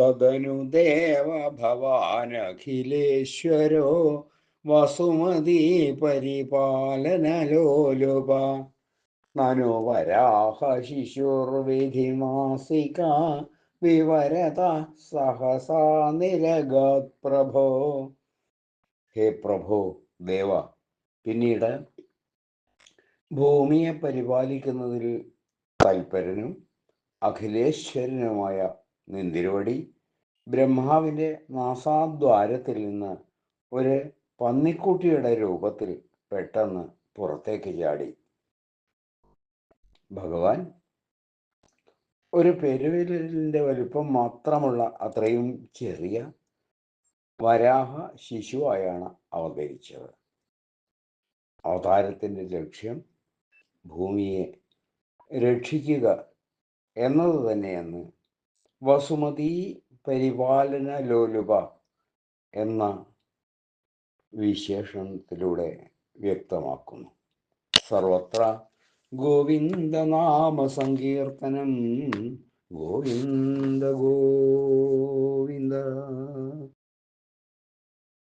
തദനു ദേവ ഭവാനഖിലേശ്വരോ വസുമതി പരിപാലനലോലുപ. നനു വരാഹ ശിശുർവിധിമാസിക വിവരത സഹസാ നിരഗത് പ്രഭോ. ഹേ പ്രഭോ ദേവ പിന്നീട് ഭൂമിയെ പരിപാലിക്കുന്നതിൽ തൽപരനും അഖിലേശ്വരനുമായ നിന്തിരുവടി. ബ്രഹ്മാവിന്റെ നാസാദ്വാരത്തിൽ നിന്ന് ഒരു പന്നിക്കുട്ടിയുടെ രൂപത്തിൽ പെട്ടെന്ന് പുറത്തേക്ക് ചാടി. ഭഗവാൻ ഒരു പെരുവിരലിന്റെ വലുപ്പം മാത്രമുള്ള അത്രയും ചെറിയ വരാഹ ശിശുവായാണ് അവതരിച്ചത്. അവതാരത്തിന്റെ ലക്ഷ്യം ഭൂമിയെ രക്ഷിക്കുക എന്നത് തന്നെയെന്ന് വസുമതി പരിപാലന ലോലുപ എന്ന വിശേഷണത്തിലൂടെ വ്യക്തമാക്കുന്നു. സർവത്ര ഗോവിന്ദനാമ സങ്കീർത്തനം ഗോവിന്ദ ഗോവിന്ദ